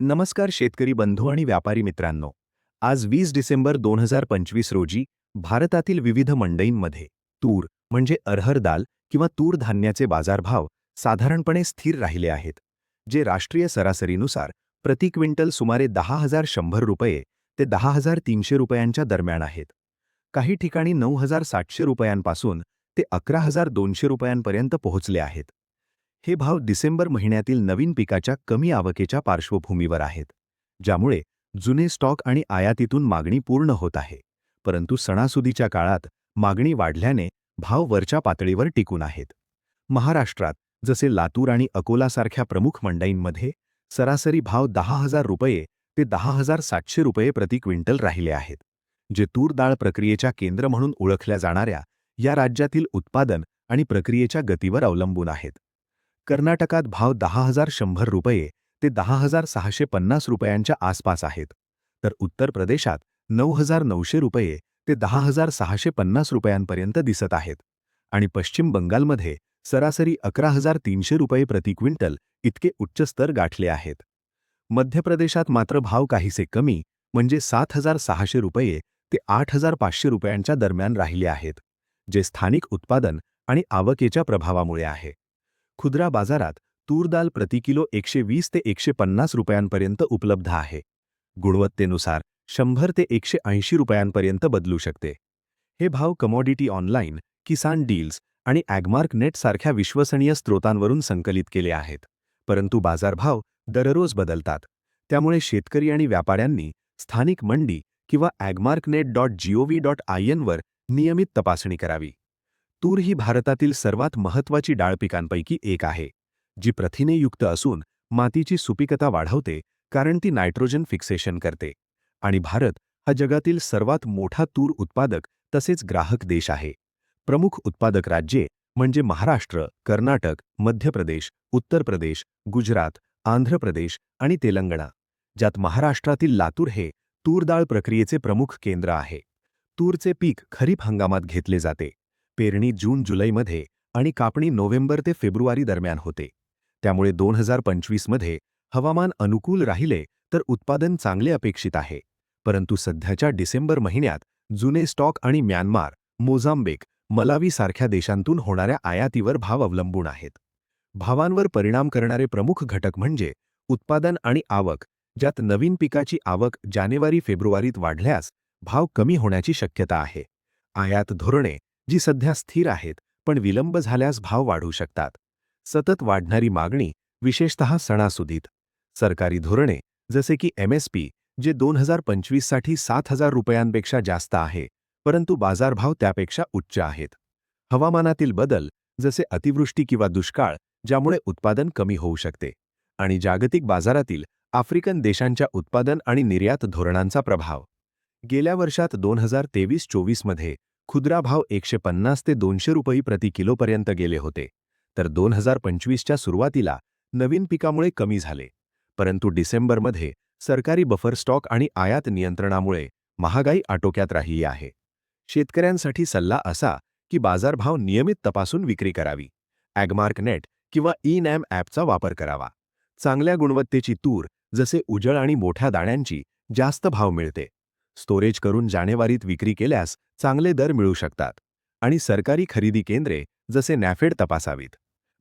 नमस्कार शेतकरी बंधू आणि व्यापारी मित्रांनो. आज वीस डिसेंबर दोन हजार पंचवीस रोजी भारतातील विविध मंडईंमध्ये तूर म्हणजे अरहर दाल किंवा तूर धान्याचे बाजारभाव साधारणपणे स्थिर राहिले आहेत जे राष्ट्रीय सरासरीनुसार प्रति क्विंटल सुमारे दहा हजार शंभर रुपये ते दहा हजार तीनशे रुपयांच्या दरम्यान आहेत. काही ठिकाणी नऊ हजार सातशे रुपयांपासून ते अकरा हजार दोनशे रुपयांपर्यंत पोहोचले आहेत. हे भाव डिसेंबर महिन्यातील नवीन पिकाच्या कमी आवकेच्या पार्श्वभूमीवर आहेत ज्यामुळे जुने स्टॉक आणि आयातीतून मागणी पूर्ण होत आहे परंतु सणासुदीच्या काळात मागणी वाढल्याने भाव वरच्या पातळीवर टिकून आहेत. महाराष्ट्रात जसे लातूर आणि अकोलासारख्या प्रमुख मंडईंमध्ये सरासरी भाव दहा हजार रुपये ते दहा हजार सातशे रुपये प्रति क्विंटल राहिले आहेत जे तूर डाळ प्रक्रियेच्या केंद्र म्हणून ओळखल्या जाणाऱ्या या राज्यातील उत्पादन आणि प्रक्रियेच्या गतीवर अवलंबून आहेत. कर्नाटकात भाव दहा हजार शंभर रुपये ते दहा हजार सहाशे पन्नास रुपयांच्या आसपास आहेत. तर उत्तर प्रदेशात नऊ हजार नऊशे रुपये ते दहा हजार सहाशे पन्नास रुपयांपर्यंत दिसत आहेत. आणि पश्चिम बंगालमध्ये सरासरी अकरा हजार तीनशे रुपये प्रति क्विंटल इतके उच्च स्तर गाठले आहेत. मध्य प्रदेशात मात्र भाव काहीसे कमी म्हणजे सात हजार सहाशे रुपये ते आठ हजार पाचशे रुपयांच्या दरम्यान राहिले आहेत जे स्थानिक उत्पादन आणि आवकेच्या प्रभावामुळे आहे. खुदरा बाजारात तूर दाल प्रति किलो एकशे वीस ते एकशे पन्नास रुपयांपर्यंत उपलब्ध आहे. गुणवत्तेनुसार शंभर ते एकशे ऐंशी रुपयांपर्यंत बदलू शकते. हे भाव कमॉडिटी ऑनलाईन किसान डील्स आणि ॲगमार्क नेट सारख्या विश्वसनीय स्रोतांवरून संकलित केले आहेत. परंतु बाजारभाव दररोज बदलतात. त्यामुळे शेतकरी आणि व्यापाऱ्यांनी स्थानिक मंडी किंवा Agmarknet dot G O V dot I Enver नियमित तपासणी करावी. तूर ही भारतातील सर्वात महत्त्वाची डाळ पिकांपैकी एक आहे जी प्रथिनेयुक्त असून मातीची सुपिकता वाढवते कारण ती नायट्रोजन फिक्सेशन करते. आणि भारत हा जगातील सर्वात मोठा तूर उत्पादक तसेच ग्राहक देश आहे. प्रमुख उत्पादक राज्ये म्हणजे महाराष्ट्र कर्नाटक मध्य प्रदेश उत्तर प्रदेश गुजरात आंध्र प्रदेश आणि तेलंगणा ज्यात महाराष्ट्रातील लातूर हे तूर डाळ प्रक्रियेचे प्रमुख केंद्र आहे. तूरचे पीक खरीप हंगामात घेतले जाते. पेरणी जून जुलैमध्ये आणि कापणी नोव्हेंबर ते फेब्रुवारी दरम्यान होते. त्यामुळे दोन हजार पंचवीसमध्ये हवामान अनुकूल राहिले तर उत्पादन चांगले अपेक्षित आहे. परंतु सध्याच्या डिसेंबर महिन्यात जुने स्टॉक आणि म्यानमार मोझाम्बिक मलावीसारख्या देशांतून होणाऱ्या आयातीवर भाव अवलंबून आहेत. भावांवर परिणाम करणारे प्रमुख घटक म्हणजे उत्पादन आणि आवक ज्यात नवीन पिकाची आवक जानेवारी फेब्रुवारीत वाढल्यास भाव कमी होण्याची शक्यता आहे. आयात धोरणे जी सध्या स्थिर आहेत पण विलंब झाल्यास भाव वाढू शकतात. सतत वाढणारी मागणी विशेषतः सणासुदीत. सरकारी धोरणे जसे की एमएसपी जे दोन हजार पंचवीससाठी सात हजार रुपयांपेक्षा जास्त आहे परंतु बाजारभाव त्यापेक्षा उच्च आहेत. हवामानातील बदल जसे अतिवृष्टी किंवा दुष्काळ ज्यामुळे उत्पादन कमी होऊ शकते. आणि जागतिक बाजारातील आफ्रिकन देशांच्या उत्पादन आणि निर्यात धोरणांचा प्रभाव. गेल्या वर्षात दोन हजार तेवीस चोवीसमध्ये खुदरा भाव एकशे पन्नास ते दोनशे रुपये प्रति किलोपर्यंत गेले होते. तर दोन हजार पंचवीसच्या सुरुवातीला नवीन पिकामुळे कमी झाले. परंतु डिसेंबरमध्ये सरकारी बफर स्टॉक आणि आयात नियंत्रणामुळे महागाई आटोक्यात राहिली आहे. शेतकऱ्यांसाठी सल्ला असा की बाजारभाव नियमित तपासून विक्री करावी. ॲगमार्क नेट किंवा ई नॅम ॲपचा वापर करावा. चांगल्या गुणवत्तेची तूर जसे उजळ आणि मोठ्या दाण्यांची जास्त भाव मिळते. स्टोरेज करून जानेवारीत विक्री केल्यास चांगले दर मिळू शकतात. आणि सरकारी खरेदी केंद्रे जसे नॅफेड तपासावीत.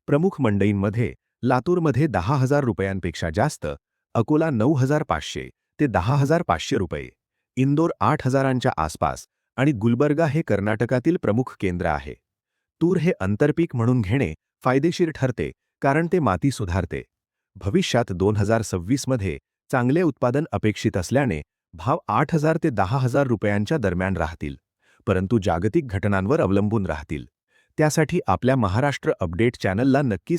प्रमुख मंडईंमध्ये लातूरमध्ये दहा हजार रुपयांपेक्षा जास्त अकोला नऊ हजार पाचशे ते दहा हजार पाचशे रुपये. इंदोर आठ हजारांच्या आसपास आणि गुलबर्गा हे कर्नाटकातील प्रमुख केंद्र आहे. तूर हे आंतरपीक म्हणून घेणे फायदेशीर ठरते कारण ते माती सुधारते. भविष्यात दोन हजार सव्वीसमध्ये चांगले उत्पादन अपेक्षित असल्याने भाव आठ हजार ते दहा हजार रुपयांच्या दरम्यान राहतील परंतु जागतिक घटनांवर अवलंबून राहतील. त्यासाठी आपल्या महाराष्ट्र अपडेट चॅनलला नक्कीच